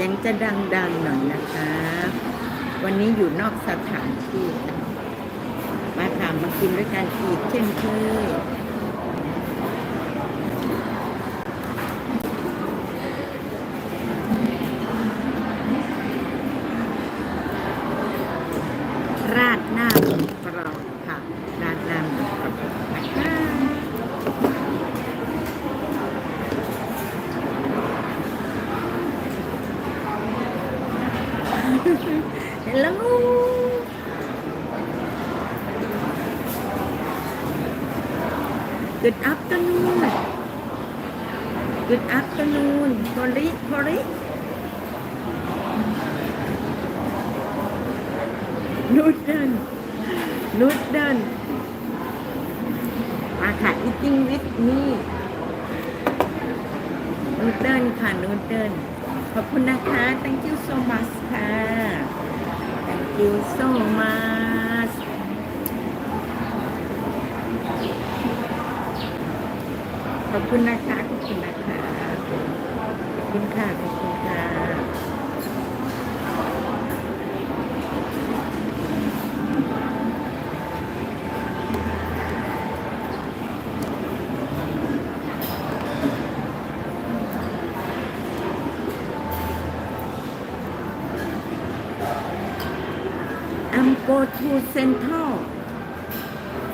สียงจะดังๆหน่อยนะคะ วันนี้อยู่นอกสถานที่ มาถามมากินด้วยกันอีกเช่นเคย ราดหน้าหมูกรอบค่ะ ราดหน้าหมูกรอบนะคะเห็นแล้ว Good afternoon Good afternoon โคริโคริ นูดเดิลนูดเดิลมาค่ะ eating with me นูเดิลค่ะนูเดิลขอบคุณนะคะ thank you so much ค่ะ thank you so much ขอบคุณนะคะ ขอบคุณนะคะ ขอบคุณค่ะ ขอบคุณค่ะ I'm go to Central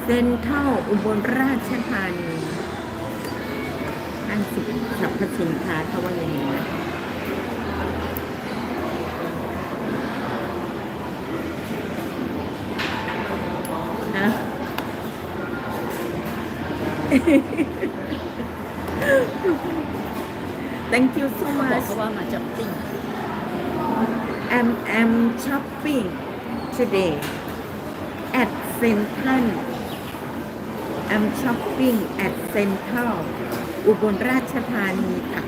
Central อุบลราชธานีอันสินสรรพสินค้าเขาว่าอย่างนี้นะฮะ Thank you so เขาบอก much เขาว่ามาจับติ้ง I'm I'm shopping today at Central I'm shopping at Central อุบลราชธานีค่ะ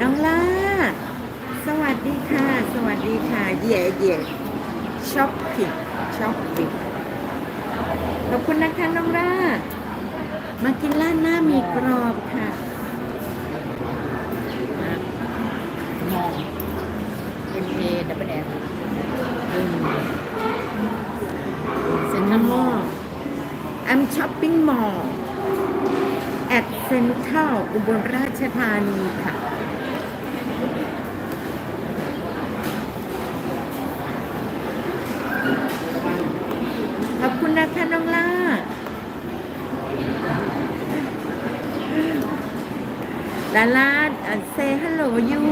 น้องล่า สวัสดีค่ะ สวัสดีค่ะ เย่เย่ช้อปปิ้งช้อปปิ้ง ขอบคุณนะคะน้องรามากินร้านหน้าหมีกรอบค่ะ มอง M A W N อืม เซ็นทรัลมอล I'm shopping mall at Central อุบลราชธานีค่ะ ขอบคุณนะคะน้องล่าดาราเซฮัลโหลยู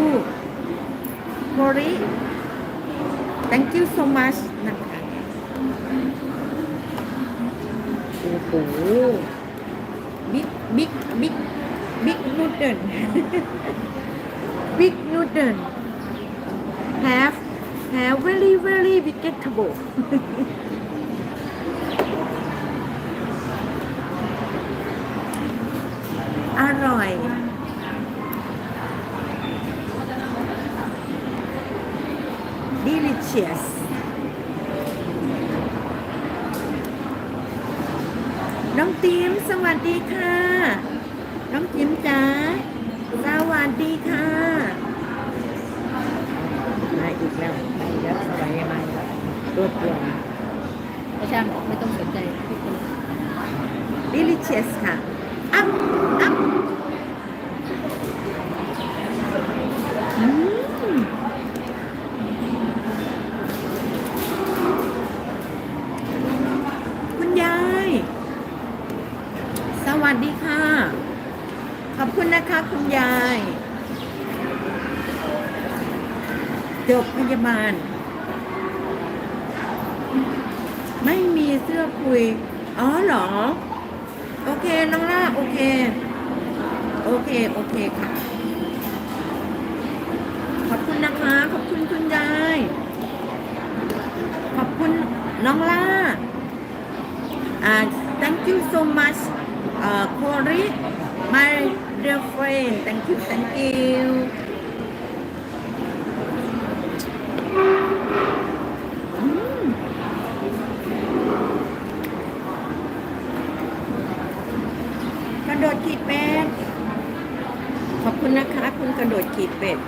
โคริ thank you so much นะ โอ้โห บิ๊ก บิ๊ก บิ๊ก บิ๊กนูดเดิล บิ๊กนูดเดิล have have very very vegetable อร่อย delicious น้องติมสวัสดีค่ะ น้องจิมจ๋าสวัสดีค่ะ มาอีกแล้วมาอีกแล้วสบายมาอีกแล้วตัวเปลี่ยนไม่ช่างไม่ต้องสนใจทุกคน delicious ค่ะ อัพอัพอืมคุณยาย สวัสดีค่ะ ขอบคุณนะคะคุณยาย จบพ ยาบาล ไม่มีเสื้อคุย อ๋อเหรอ โอเค น้องล่า โอเค โอเค โอเคค่ะ ขอบคุณนะคะ ขอบคุณคุณยาย ขอบคุณน้องล่า อ่า thank you so much อ่อ Corey my dear friend thank you thank you อืมกระโดดขีดเป็ด ขอบคุณนะคะ คุณกระโดดขีดเป็ด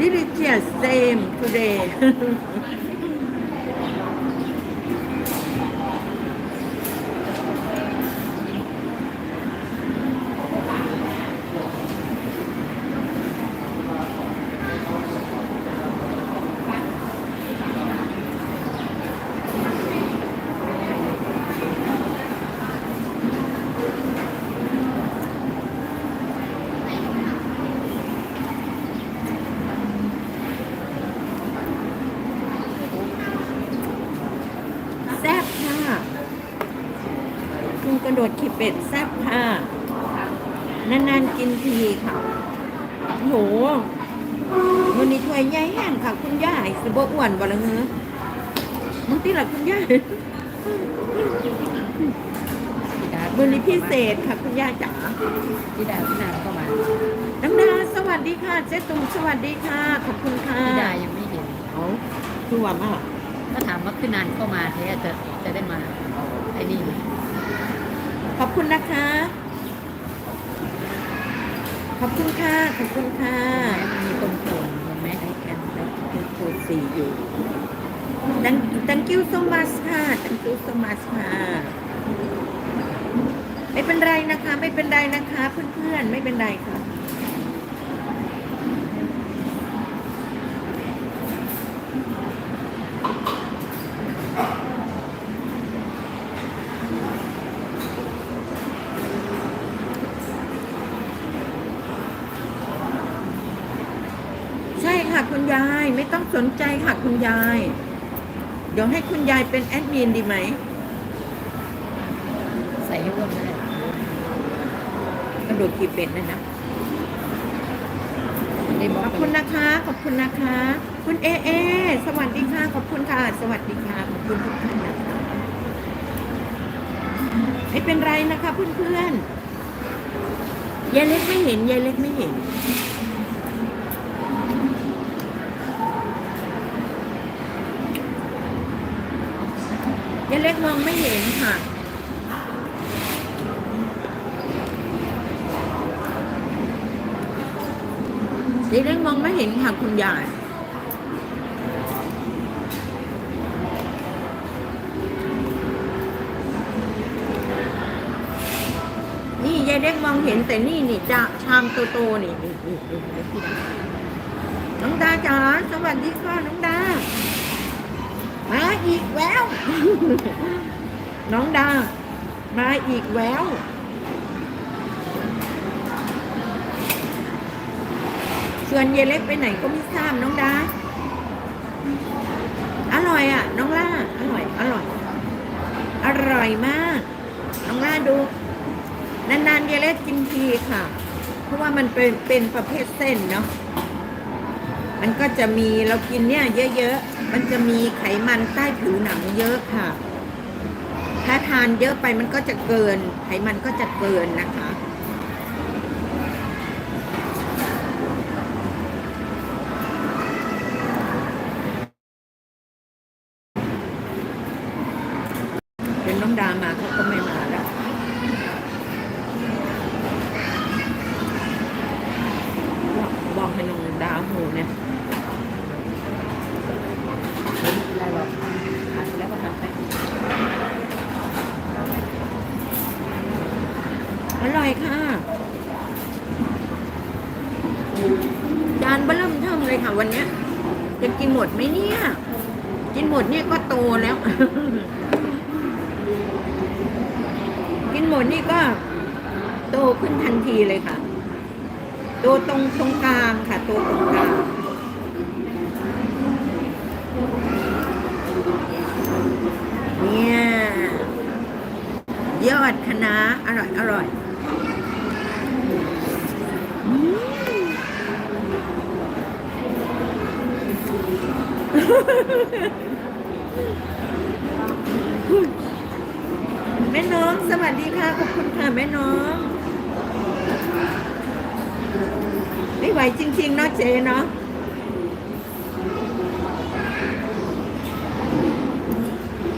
delicious same today แซ่บค่ะ คุณกระโดดขีดเป็ดแซ่บค่ะ นานๆ กินทีค่ะโหวันนี้ถ้วยใหญ่แห้งค่ะ คุณย่ายสิบอ้วนบ่ละเงือมึงตีหลักคุณย่ายพี่ดาวันนี้พิเศษค่ะคุณย่าจ๋าพี่ดาพี่นานก็มาน้ำดาสวัสดีค่ะ เจ๊ตุ่มสวัสดีค่ะ ขอบคุณค่ะพี่ดายังไม่เห็นเอาคือว่ามากก็ถามว่าพี่นานก็มาแท้จะจะได้มาไอ้นี่ขอบคุณนะคะข อบคุณค่ะ ขอบคุณค่ะ มีตรงโคนเห็นไหม I can I can see you thank thank you so much ค่ะ thank you so much ค่ะ ไม่เป็นไรนะคะ ไม่เป็นไรนะคะ เพื่อนๆ ไม่เป็นไรค่ะ ใช่ค่ะคุณยายไม่ต้อง สนใจค่ะคุณยาย เดี๋ยวให้คุณยายเป็นแอดมินดีไหม ใส่ให้อ้วนได้กระโดดขีดเป็ดนะนะได้บอขกอบคุณนะคะ ขอบคุณนะคะ คุณเอเอ สวัสดีค่ะ ขอบคุณค่ะ สวัสดีค่ะ ขอบคุณทุกท่านนะคะไม่เป็นไรนะคะเพื่อนๆยายเล็กไม่เห็นยายเล็กไม่เห็น ยาย เล็กมองไม่เห็นค่ะยายเล็กมองไม่เห็นค่ะคุณยาย นี่ยายเล็กมองเห็นแต่นี่นี่จะชามโตๆนี่นี่นี่นี่นี่น้องดาจ๋าสวัสดีค่ะน้องดา มาอีกแล้ว น้องดา มาอีกแล้วส่วนเยเล็กไปไหนก็ไม่ทราบน้องดา อร่อยอะ น้องล่า อร่อย อร่อย อร่อยมาก น้องล่าดู นานๆเยเล็กกินทีค่ะ เพราะว่ามันเป็นเป็นประเภทเส้นเนาะ มันก็จะมีเรากินเนี่ยเยอะๆ มันจะมีไขมันใต้ผิวหนังเยอะค่ะ ถ้าทานเยอะไปมันก็จะเกิน ไขมันก็จะเกินนะคะ เป็นน้องดามาเขาก็ไม่มาแล้วบอกบอกให้น้องดาหูเนี่ย ได้หรอกอ่านแล้วก็ทำไป อร่อยค่ะ จานเบะเริ่มเทิมเลย ค่ะ วันเนี้ยจะกินหมดไหมเนี่ย กินหมดเนี่ยก็โตแล้ว กินหมดนี่ก็ โตขึ้นทันทีเลยค่ะ โตตรงตรงกลางค่ะ โตตรงกลางเนี่ยยอดคะน้าอร่อยอร่อย แม่น้องสวัสดีค่ะ ขอบคุณค่ะแม่น้อง ไม่ไหวจริงๆเนาะเจเนาะ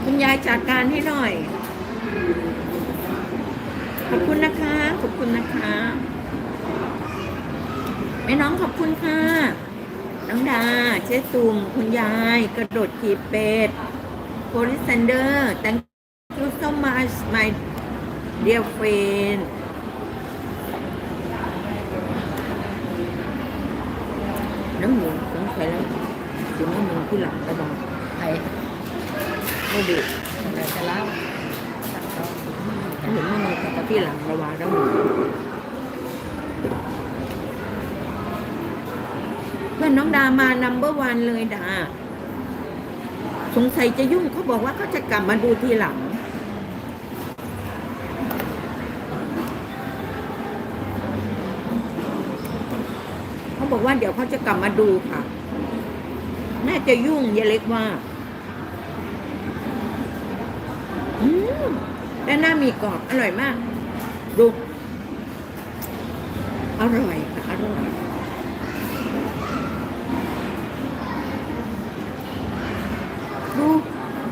คุณยายจัดการให้หน่อย ขอบคุณนะคะ ขอบคุณนะคะ แม่น้องขอบคุณค่ะ น้องดาเจ๊ตุ่มคุณยาย กระโดดขีบเป็ดโพลิสันเดอร์ thank you so much my dear friend น้ำหมูสงสัยแล้วถึงน้ำหมูที่หลังกระวังไอ้ไม่ดีอะไรจะเล่าตัดต่อเห็นมันมีกับที่หลังระวังแล้วหมูื่อนน้องดามานัมเบอร์วันเลยดา สงสัยจะยุ่งเขาบอกว่าเขาจะกลับมาดูทีหลัง เขาบอกว่าเดี๋ยวเขาจะกลับมาดูค่ะ น่าจะยุ่งเยายเล็กว่า อืมด้านหน้ามีกรอบอร่อยมาก ดู อร่อยค่ะ อร่อย ดู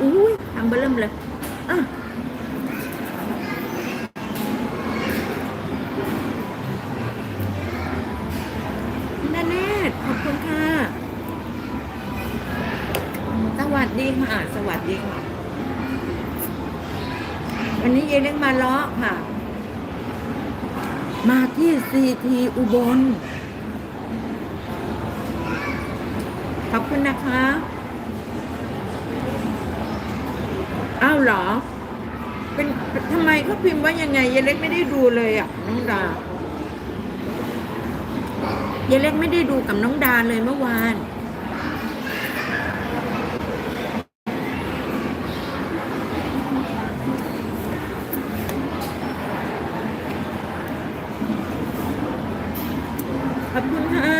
อุ้ยทำเบอร์เริ่มเลยอะนาเนตขอบคุณค่ะ สวัสดีค่ะ สวัสดีค่ะ วันนี้เยายเล็กมาเลาะค่ะ มาที่ซีทีอุบล ขอบคุณนะคะ อ้าวเหรอ เป็นทำไมเขาพิมพ์ ว่ายังไงเยายเล็กไม่ได้ดูเลยอะน้องดาเยายเล็กไม่ได้ดูกับน้องดาเลยเมื่อวาน ขอบคุณค่ะ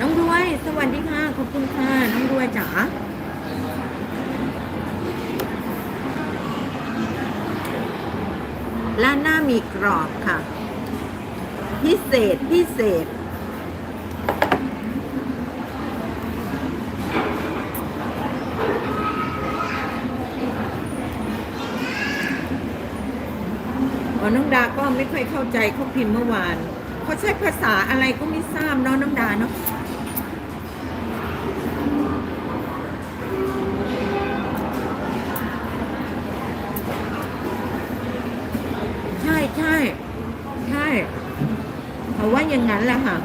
น้องรวย สวัสดีค่ะ ขอบคุณค่ะ น้องรวยจ๋า ร้านหน้ามีก รอบค่ะ พิเศษพิเศษ อ๋อ น้องดาก็ไม่ค่อยเข้าใจเขาพิมพ์เมื่อวานเขาใช้ภาษาอะไรก็ไม่ทราบเนาะน้องดาเนาะ ช่ใช่ใช่เขาว่าอย่างนั้นแหละค่ะ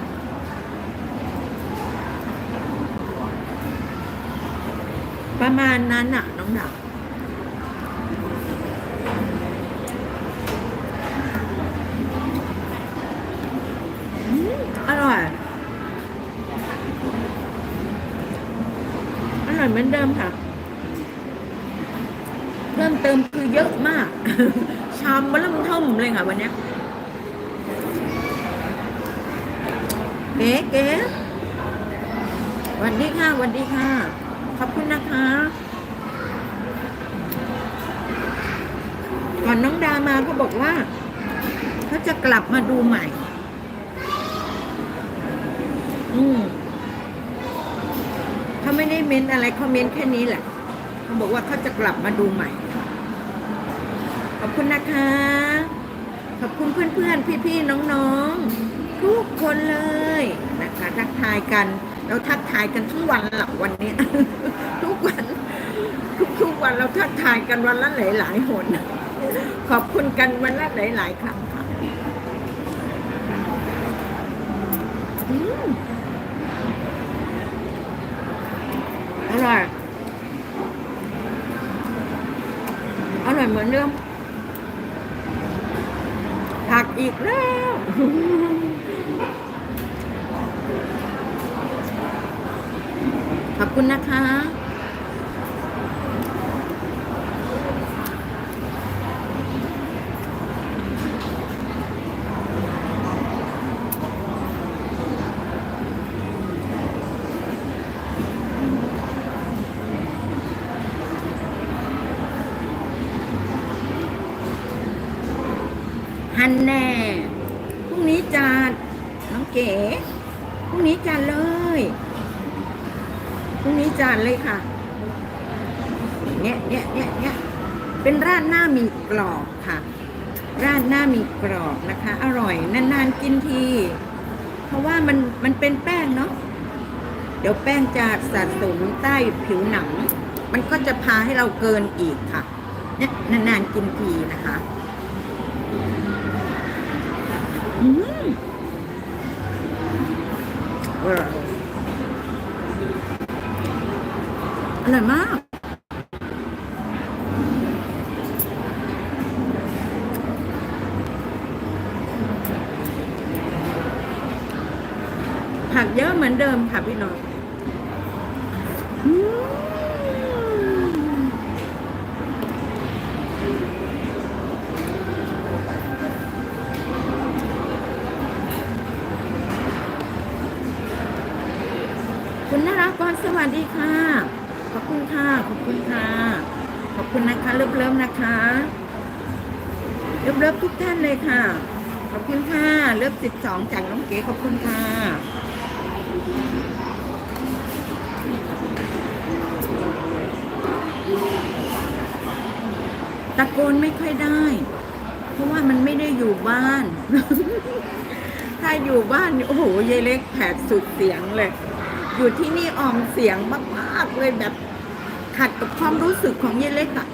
ประมาณนั้นน่ะ น้องดาวอืมอร่อย อร่อยเหมือนเดิมค่ะ เพิ่มเติมคือเยอะมากามมาเริ่มเท่มเลยค่ะวันเนี้ยเก๋เก๋วัสดีค่ะวัสดีค่ะ ขอบคุณนะคะก่อนน้องดามาก็บอกว่าเขาจะกลับมาดูใหม่ อืมเขาไม่ได้เม้นอะไรเขาเม้นแค่นี้แหละเขาบอกว่าเขาจะกลับมาดูใหม่ อบคุณนะคะ ขอบคุณเพื่อนๆ พี่ๆ น้องๆ ทุกคนเลยนะคะ ทักทายกัน เราทักทายกันทุกวันหลับวันนี้ ทุกวันทุกๆวันเราทักทายกันวันละหลายๆหนขอบคุณกันวันละหลายๆครั้งค่ะอร่อยอร่อยเหมือนเดิม ผักอีกแล้ว ขอบคุณนะคะันแน่พรุ่งนี้จัดน้องเก๋พรุ่งนี้จัดเลยพรุ่งนี้จัดเลยค่ะเนี่ยเนี่ยเนี่ยเนี่ยเป็นราดหน้ามีกรอบค่ะราดหน้ามีกรอบนะคะ อร่อยนานๆกินที เพราะว่ามันมันเป็นแป้งเนาะเดี๋ยวแป้งจะสะสมใต้ผิวหนัง มันก็จะพาให้เราเกินอีกค่ะเนี่ยนานๆกินทีนะคะ อร่อยอร่อยมาก ผักเยอะเหมือนเดิมค่ะพี่น้องอืมคุณนรักกรสวัสดีค่ะ ขอบคุณค่ะ ขอบคุณค่ะ ขอบคุณนะคะเริ่มๆนะคะเริ่มๆทุกท่านเลยค่ะ ขอบคุณค่ะ เริ่มสิบสองจากน้องเก๋ขอบคุณค่ะตะโกนไม่ค่อยได้ เพราะว่ามันไม่ได้อยู่บ้าน ถ้าอยู่บ้านโอ้โหยายเล็กแผดสุดเสียงเลย อยู่ที่นี่ออมเสียงมากๆเลยแบบ ขัดกับความรู้สึกของยายเล็กอะ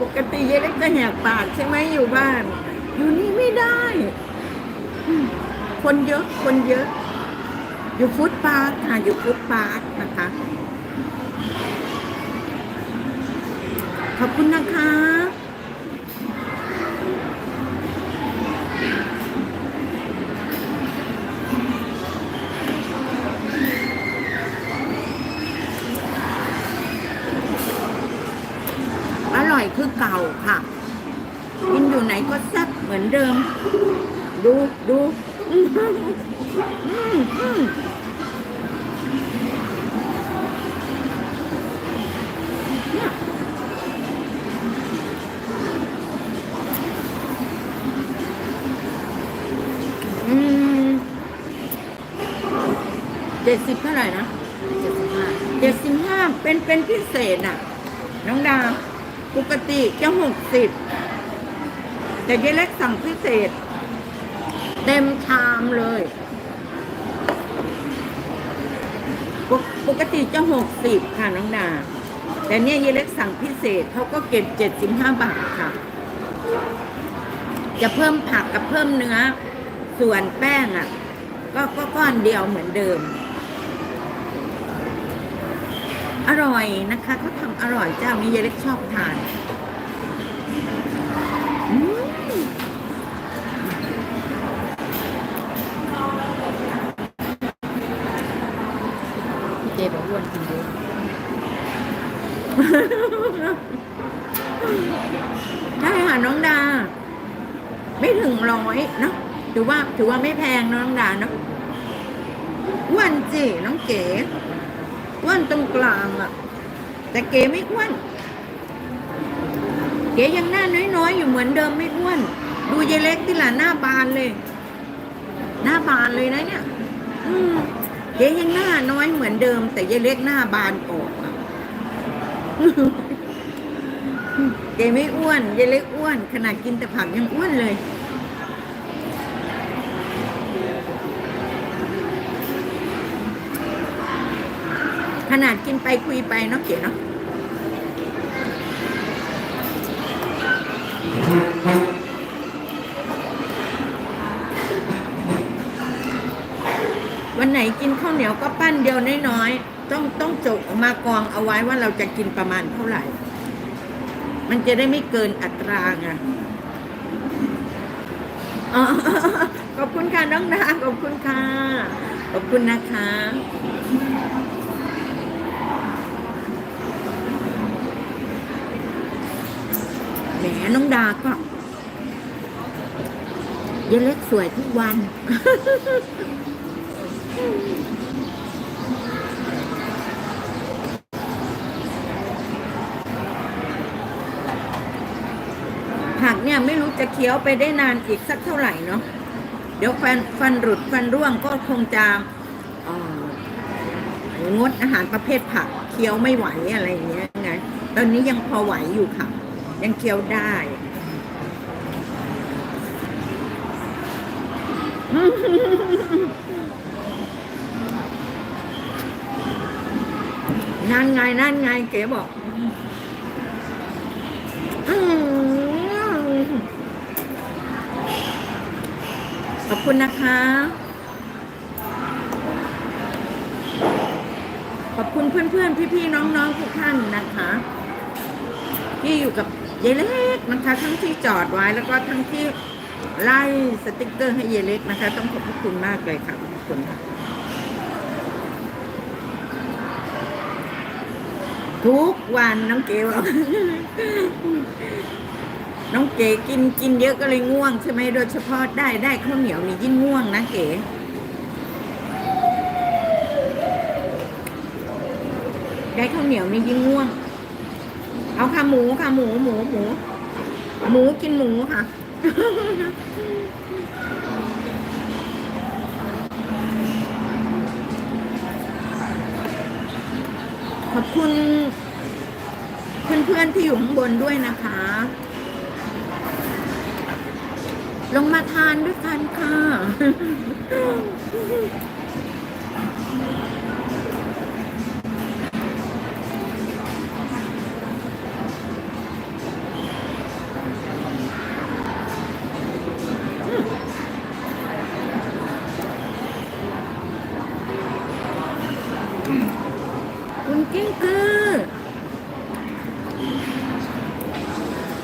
ปกติยายเล็กจะแหกปากใช่ไหมอยู่บ้าน อยู่นี่ไม่ได้ คนเยอะคนเยอะ อยู่ฟุตปาร์คค่ะอยู่ฟุตปาร์คนะคะ ขอบคุณนะคะ อร่อยคือเก่าค่ะ กินอยู่ไหนก็แซ่บเหมื อนเดิม ดูดูอืมอืมอืมเนี่ยอืมเจ็ดสิบเท่าไหร่นะเจ็ดสิบห้าเจ็ดสิบห้าเป็นเป็นพิเศษน่ะ น้องดาวปกติจะหกสิบ แต่ยายเล็กสั่งพิเศษ เต็มชามเลยปกปกติจะหกสิบค่ะน้องดา แต่เนี่ยยายเล็กสั่งพิเศษเขาก็เก็บเจ็ดสิบห้าบาทค่ะ จะเพิ่มผักกับเพิ่มเนื้อ ส่วนแป้งอะ ก็ก็ก้อนเดียวเหมือนเดิม อร่อยนะคะเขาทำอร่อยเจ้านี้ยายเล็กชอบทานอืม พี่เจบอกอ้วนกินเยอะ ค่ะน้องดา ไม่ถึงร้อยเนาะถือว่าถือว่าไม่แพงน้องดาเนาะอ้วนจิน้องเก๋อ้วนตรงกลางอะแต่เก๋ไม่อ้วน เก๋ยังหน้าน้อยๆ อยู่เหมือนเดิมไม่อ้วน ดูยายเล็กที่หละหน้าบานเลย หน้าบานเลยนะเนี่ย อืมเก๋ยังหน้าน้อยเหมือนเดิม แต่ยายเล็กหน้าบานออกอะ เก๋ไม่อ้วนยายเล็กอ้วน ขนาดกินแต่ผักยังอ้วนเลย ขนาดกินไปคุยไปเนาะเก๋เนาะวันไหนกินข้าวเหนียวก็ปั้นเดียวน้อยๆ ต้องต้องจกออกมากองเอาไว้ว่าเราจะกินประมาณเท่าไหร่ มันจะได้ไม่เกินอัตราไงอ๋อขอบคุณค่ะน้องดาขอบคุณค่ะ ขอบคุณนะคะ แหมน้องดาก็เยเล็กสวยทุกวัน ผัก เคี้ยวไปได้นานอีกสักเท่าไหร่เนาะเดี๋ยวฟันฟันหลุดฟันร่วงก็คงจะงดอาหารประเภทผักเคี้ยวไม่ไหวอะไรอย่างเงี้ยไงตอนนี้ยังพอไหวอยู่ค่ะ ยังเคี้ยวได้นั่นไงนั่นไงเก๋บอก คุณนะคะ ขอบคุณเพื่อนๆ พี่ๆ น้องๆ ทุกท่านนะคะ ที่อยู่กับยายเล็กนะคะ ทั้งที่จอดไว้แล้วก็ทั้งที่ไล่สติกเกอร์ให้ยายเล็กนะคะ ต้องขอบคุณมากเลยค่ะขอบคุณค่ะทุกวันน้องเก๋บอก น้องเก๋กินกินเยอะก็เลยง่วงใช่ไหมโดยเฉพาะได้ได้ข้าวเหนียวนี่ยิ่งง่วงนะเก๋ได้ข้าวเหนียวนี่ยิ่งง่วง เอาค่ะหมูค่ะหมูหมูหมูหมูกินหมูค่ะขอบคุณเพื่อนๆที่อยู่ข้างบนด้วยนะคะ ลงมาทานด้วยกันค่ะ คุณกิ้งกือ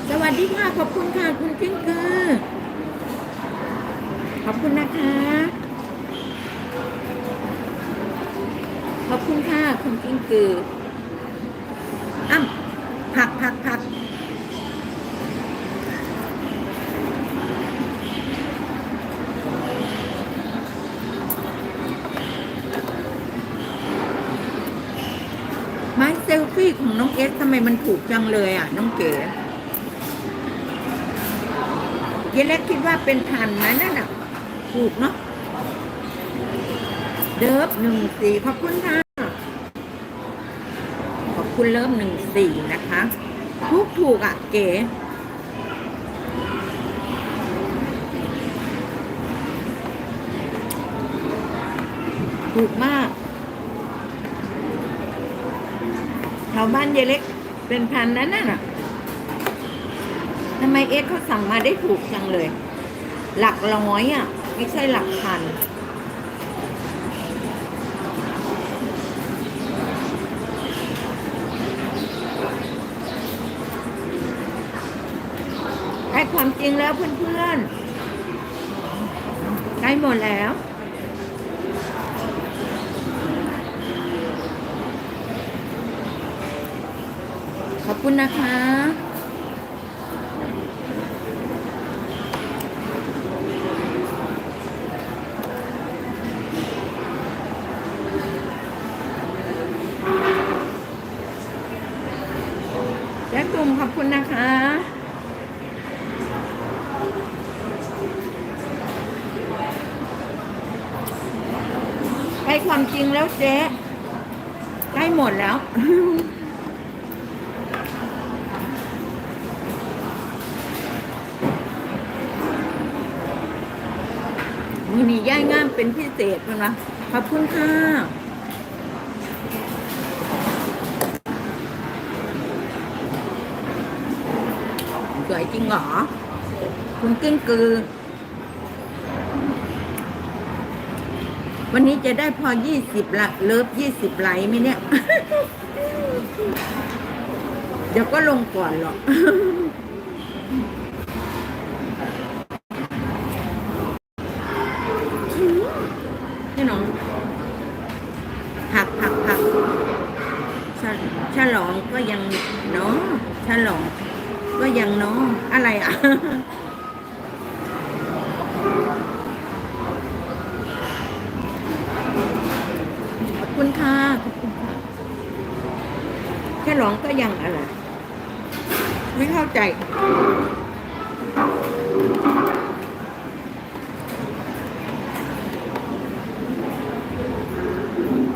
สวัสดีค่ะ ขอบคุณค่ะ คุณกิ้งกือ ขอบคุณนะคะ ขอบคุณค่ะ คุณกิ้งกืออ้ำผักผักผักไม้เซลฟี่ของน้องเอสทำไมมันถูก จังเลยอะ น้องเก๋เยเล็กคิดว่าเป็นพันไหมนั่นน่ะ ถูกเนาะเดิฟหนึ่งสี่ขอบคุณค่ะ ขอบคุณเริ่มหนึ่งสี่นะคะ ถูกถูกอะ เก๋ถูกมากแถวบ้านเยเล็ก เป็นพันนั้นน่ะทำไมเอ็กเขาสั่งมาได้ถูกจังเลย หลักร้อยอะ ไม่ใช่หลักพันใกล้ความจริงแล้วเพื่อนๆใกล้หมดแล้ว ขอบ คุณนะคะและกลุ่มขอบคุณนะคะ ใกล้ความจริงแล้วเจ๊ใกล้หมดแล้ว มือนี้ย่ายงามเป็นพิเศษมั้นะขอบคุณค่ะสวยจริงเหรอ คุณกิ้งกือ วันนี้จะได้พอยี่สิบละเลิฟยี่สิบไลค์ไหมเนี่ย เดี๋ยวก็ลงก่อนหรอก อะไรอะ ขอบคุณค่ะ ขอบคุณค่ะ แค่ร้องก็ยังอะไร ไม่เข้าใจ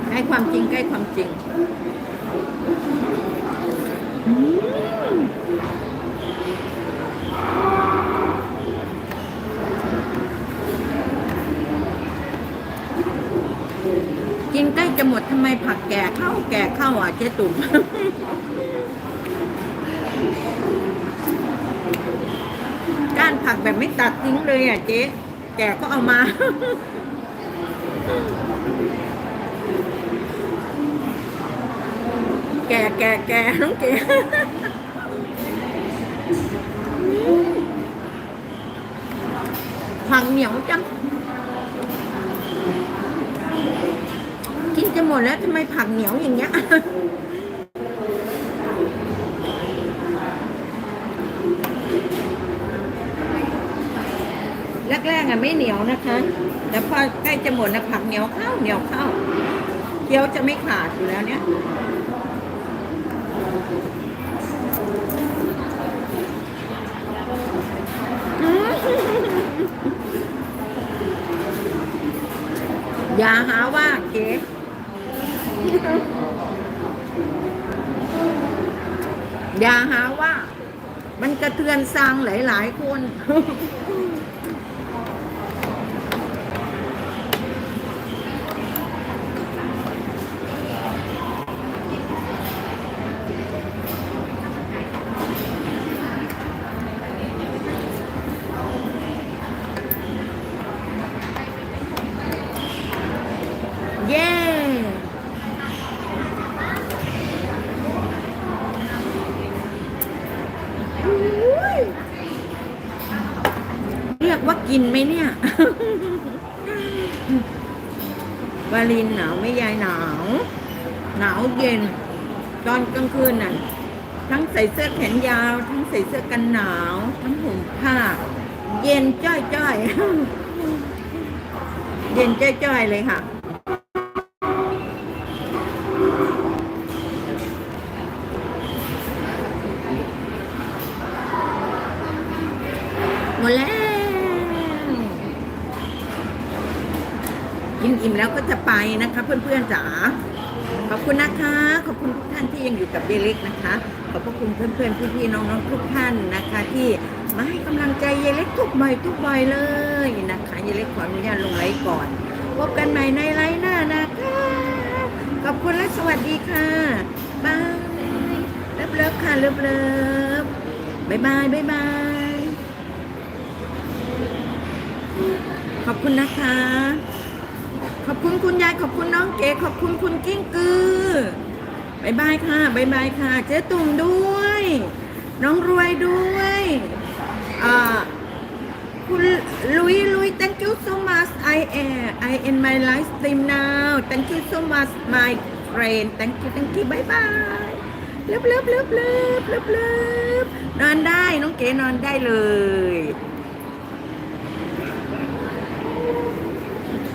ใกล้ความจริงใกล้ความจริงอืมกินใกล้ จะหมดทำไมผักแก่เข้าแก่เข้าอะเจ๊ตุ่มก้านผักแบบไม่ตัดทิ้งเลยอะเจ๊แก่ก็เอามาแก่แก่แก่น้องเก๋ผักเหนียวจัง กิน จะหมดแล้วทำไมผักเหนียวอย่างเงี้ยแรกๆอะไม่เหนียวนะคะ แต่พอใกล้จะหมดนะผักเหนียวข้าวเหนียวข้าวเคี้ยวจะไม่ขาดอยู่แล้วเนี่ยอย่าหาว่าเก๋ อย่าหาว่า มันกระเทือนซางหลาย ๆ คน เย้อุ๊ยเรียกว่ากินไหมเนี่ย วา ลินหนาวไม่ยายหนาว หนาวเย็น ตอนกลางคืนน่ะ ทั้งใส่เสื้อแขนยาว ทั้งใส่เสื้อกันหนาว ทั้งห่มผ้า เย็นจ้อยจ้อยเย็นจ้อยจ้อยเลยค่ะ จะไปนะคะเพื่อนๆจ๋าขอบคุณนะคะ ขอบคุณทุกท่านที่ยังอยู่กับเยเล็กนะคะ ขอบพระคุณเพื่อนๆพี่ๆน้องๆทุกท่านนะคะ ที่มาให้กำลังใจเยเล็กทุกใบทุกใบเลยนะคะเยเล็กขออนุญาตลงไลฟ์ก่อนพบกันใหม่ในไลฟ์หน้านะคะ ขอบคุณและสวัสดีค่ะบายเลิฟเลิฟๆค่ะเลิฟเลิฟบายบายบายบายขอบคุณนะคะ ขอบคุณคุณยายขอบคุณน้องเก๋ขอบคุณคุณกิ้งกือบายบายค่ะบายบายค่ะ เจ๊ตุ่มด้วย น้องรวยด้วยคุณลุยลุย thank you so much I am I in my live stream now thank you so much my friend thank you thank you บายบายเลิฟเลิฟเลิฟเลิฟเลิฟเลิฟนอนได้น้องเก๋นอนได้เลย